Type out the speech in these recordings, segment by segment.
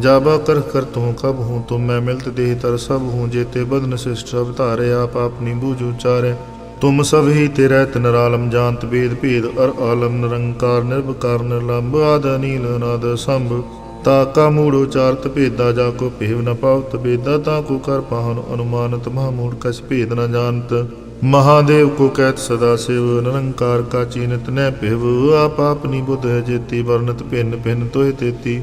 ਜਾਬਾ ਕਰ ਕਰ ਤੂੰ ਕਬ ਹੂੰ ਤੁਮ ਮੈਂ ਮਿਲਤ ਦੇਹ ਤਰ ਸਭ ਹੂੰ ਜੇਤੇ ਬਦਨ ਸਿਸ਼ਟ ਅਵਤਾਰੇ ਆਪ ਆਪਣੀ ਬੂਝ ਉਚਾਰੇ ਤੁਮ ਸਭ ਹੀ ਤੇਰਾ ਤਨਰਾਲਮ ਜਾਣਤ ਵੇਦ ਭੇਦ, ਅਰ ਆਲਮ ਨਿਰੰਕਾਰ ਨਿਰਭਕਾਰ ਨਿਰਲੰਭ ਆਦ ਅਨੀਲ, ਅਨਾਦ ਸੰਭ ਤਾ ਕਾ ਮੂੜ ਉਚਾਰਤ ਭੇਦਾ, ਜਾ ਕੋ ਭੇਵ ਨ ਪਾਵਤ ਭੇਦਾ, ਤਾ ਕੋ ਕਰ ਪਾਹਨ ਅਨੁਮਾਨਤ, ਮਹਾ ਮੂੜ ਕਛ ਭੇਦ ਨ ਜਾਣਤ। ਮਹਾਦੇਵ ਕੋ ਕਹਿਤ ਸਦਾ ਸਿਵ, ਨਿਰੰਕਾਰ ਕਾ ਚੀਨਤ ਨੈ ਭਿਵ। ਆਪ ਆਪਨੀ ਬੁੱਧ ਜੇਤੀ ਵਰਨਤ ਭਿੰਨ ਭਿੰਨ ਤੋਹਿ ਤੇਤੀ।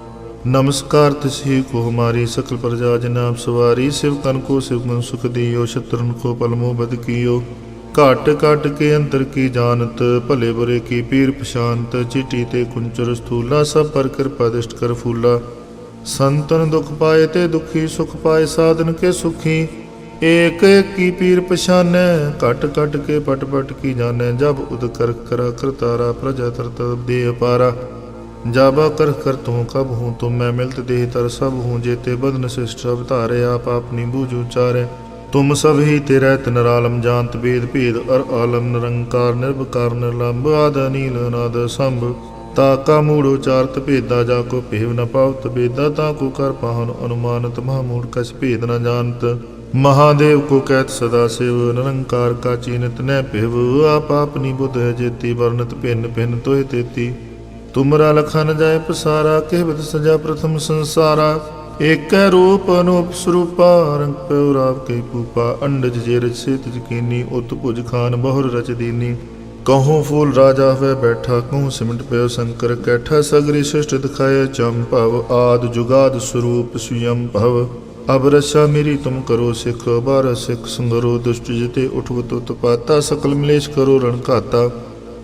नमस्कार तिसही को हमारी सकल प्रजा जनाब सवारी शिव कन को शिव मन सुख दियो शत्रुन को पलमो बद कियो ਘਟ ਘਟ ਕੇ ਅੰਤਰ ਕੀ ਜਾਣਤ ਭਲੇ ਬੁਰੇ ਕੀ ਪੀਰ ਪਛਾਨਤ ਚਿੱਟੀ ਤੇ ਕੁੰਚਰ ਸਥੂਲਾ ਸਭ ਪਰ ਕਿਰਪਾ ਦਿਸ਼ਟ ਕਰ ਫੂਲਾ ਸੰਤਨ ਦੁਖ ਪਾਏ ਤੇ ਦੁਖੀ ਸੁਖ ਪਾਏ ਸਾਧਨ ਕੇ ਸੁਖੀ ਏਕ ਏਕ ਕੀ ਪੀਰ ਪਛਾਨੈ ਘਟ ਘਟ ਕੇ ਪਟ ਪਟ ਕੀ ਜਾਣੈ ਜਬ ਉਦ ਕਰ ਕਰਾ ਕਰਤਾਰਾ ਪ੍ਰਜਾ ਤਰਤ ਦੇ ਅਪਾਰਾ ਜਾਬਾ ਕਰ ਕਰ ਤੂੰ ਕਬ ਹੂੰ, ਤੁਮ ਮੈਂ ਮਿਲਤ ਦੇਹ ਤਰ ਸਭ ਹੂੰ ਜੇਤੇ ਬਦਨ ਸਿਸ਼ਟ ਸਭ ਧਾਰੇ ਆਪ ਆਪਨੀ ਬੂਝ ਉਚਾਰੇ ਤੁਮ ਸਭ ਹੀ ਤੇਰਾ ਤਨਰਾਲਮ ਜਾਣਤ ਬੇਦ ਭੇਦ, ਅਰ ਆਲਮ ਨਿਰੰਕਾਰ ਨਿਰਭਕਾਰ ਨਿਰਲੰਭ ਆਦ ਅਨੀਲ, ਅਨਾਦ ਸੰਭ। ਤਾ ਕਾ ਮੂੜ ਉਚਾਰਤ ਭੇਦਾ, ਜਾ ਕੋ ਭੇਵ ਨ ਪਾਵਤ ਬੇਦਾ ਤਾ ਕੋ ਕਰ ਪਾਹਨ ਅਨੁਮਾਨਤ ਮਹਾ ਮੂੜ ਕਛ ਭੇਦ ਨ ਜਾਣਤ। ਮਹਾਦੇਵ ਕੋ ਕਹਿਤ ਸਦਾ ਸਿਵ, ਨਿਰੰਕਾਰ ਕਾ ਚੀਨਤ ਨੈ ਭਿਵ, ਆਪ ਆਪਨੀ ਬੁੱਧ ਹੈ ਜੇਤੀ ਵਰਨਤ ਭਿੰਨ ਭਿੰਨ ਤੋਹਿ ਤੇਤੀ। ਤੁਮਰਾ ਲਖਨ ਜਾਏ ਪਸਾਰਾ ਕਹਿਵਤ ਸਜਾ ਪ੍ਰਥਮ ਸੰਸਾਰਾ। ਏਕੈ ਰੂਪ ਅਨੂਪ ਸਰੂਪਾ, ਰੰਗ ਪਉ ਰਾਵ ਕੇ ਪੂਪਾ। ਅੰਡਜ ਜੇ ਰਚ ਸੇਤ ਜਕੀਨੀ ਉਤ ਭੁਜ ਖਾਨ ਬਹੁਰ ਰਚ ਦੀਨੀ। ਕਹੂੰ ਫੂਲ ਰਾਜਾ ਹੋਏ ਬੈਠਾ, ਕਹੂੰ ਸਿਮਟ ਪਿਓ ਸ਼ੰਕਰ ਕੈਠਾ। ਸਗਰੀ ਸ੍ਰਿਸ਼ਟ ਦਿਖਾਏ ਭਵ, ਆਦ ਜੁਗਾਦ ਸਰੂਪ ਸੁਯੰ ਭਵ। ਅਬ ਰਸਾ ਮੇਰੀ ਤੁਮ ਕਰੋ ਸਿਖ ਬਾਰ ਸਿਖ ਸੰਗਰੋ, ਦੁਸ਼ਟ ਜਿਤੇ ਉਠਵਤ ਉਤਪਾਤਾ ਸਕਲ ਮਲੇਸ਼ ਕਰੋ ਰਣ ਘਾਤਾ।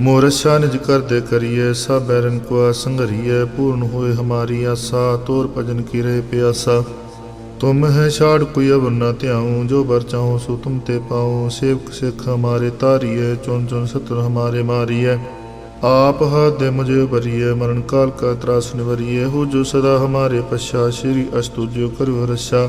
ਮੋਰਛਾ ਨਿਜ ਕਰਦੇ ਕਰੀਏ ਸਭ ਬੈਰਨ ਕੋ ਸੰਗਰੀਏ ਪੂਰਨ ਹੋਏ ਹਮਾਰੀ ਆਸਾ, ਤੋਰ ਭਜਨ ਕੀਰੇ ਪਿਆਸਾ। ਤੁਮ ਹੈ ਛਾੜ ਕੋਈ ਅਵਰ ਨਾ ਧਿਆਉ, ਜੋ ਵਰ ਚਾਹੋ ਸੋ ਤੁਮ ਤੇ ਪਾਉ। ਸੇਵਕ ਸਿੱਖ ਹਮਾਰੇ ਤਾਰੀਏ ਚੁਣ ਚੁਣ ਸਤਰ ਹਮਾਰੇ ਮਾਰੀਏ। ਆਪ ਹੱਥ ਦੇ ਮੁਝੇ ਭਰੀਏ, ਮਰਨ ਕਾਲ ਕਾ ਤਰਾਸ ਨਿਵਰੀਏ। ਹੋ ਜੋ ਸਦਾ ਹਮਾਰੇ ਪਛਾ, ਸ਼੍ਰੀ ਅਸਤੁਜੋ ਕਰੋ ਰਸਾ।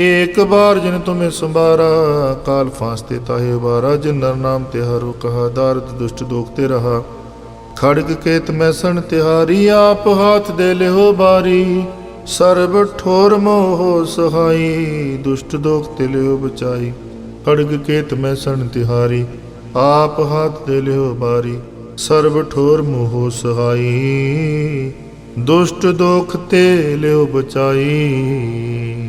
ਏਕ ਬਾਰ ਜਿਨ ਤੁਮੇ ਸੰਭਾਰਾ, ਕਾਲ ਫਾਸਤੇ ਤਾਹੇ ਬਾਰਾ ਜਿਨ ਨਰ ਨਾਮ ਤੇ ਹਰੋ ਕਹਾ ਦਾਰਦ ਦੁਸ਼ਟ ਦੋਖ ਤੇ ਰਹਾ। ਖੜਗ ਕੇਤ ਮੈਂ ਸਣ ਤਿਹਾਰੀ, ਆਪ ਹਾਥ ਦੇ ਲਿਓ ਬਾਰੀ। ਸਰਬ ਠੋਰ ਮੋਹ ਸਹਾਈ, ਦੁਸ਼ਟ ਦੋਖ ਤੇ ਲਿਓ ਬਚਾਈ। ਖੜਗ ਕੇਤ ਮੈਂ ਸਣ ਤਿਹਾਰੀ, ਆਪ ਹਾਥ ਦੇ ਲਿਓ ਬਾਰੀ। ਸਰਬ ਠੋਰ ਮੋਹ ਸਹਾਈ, ਦੁਸ਼ਟ ਦੋਖ ਤੇ ਲਿਓ ਬਚਾਈ।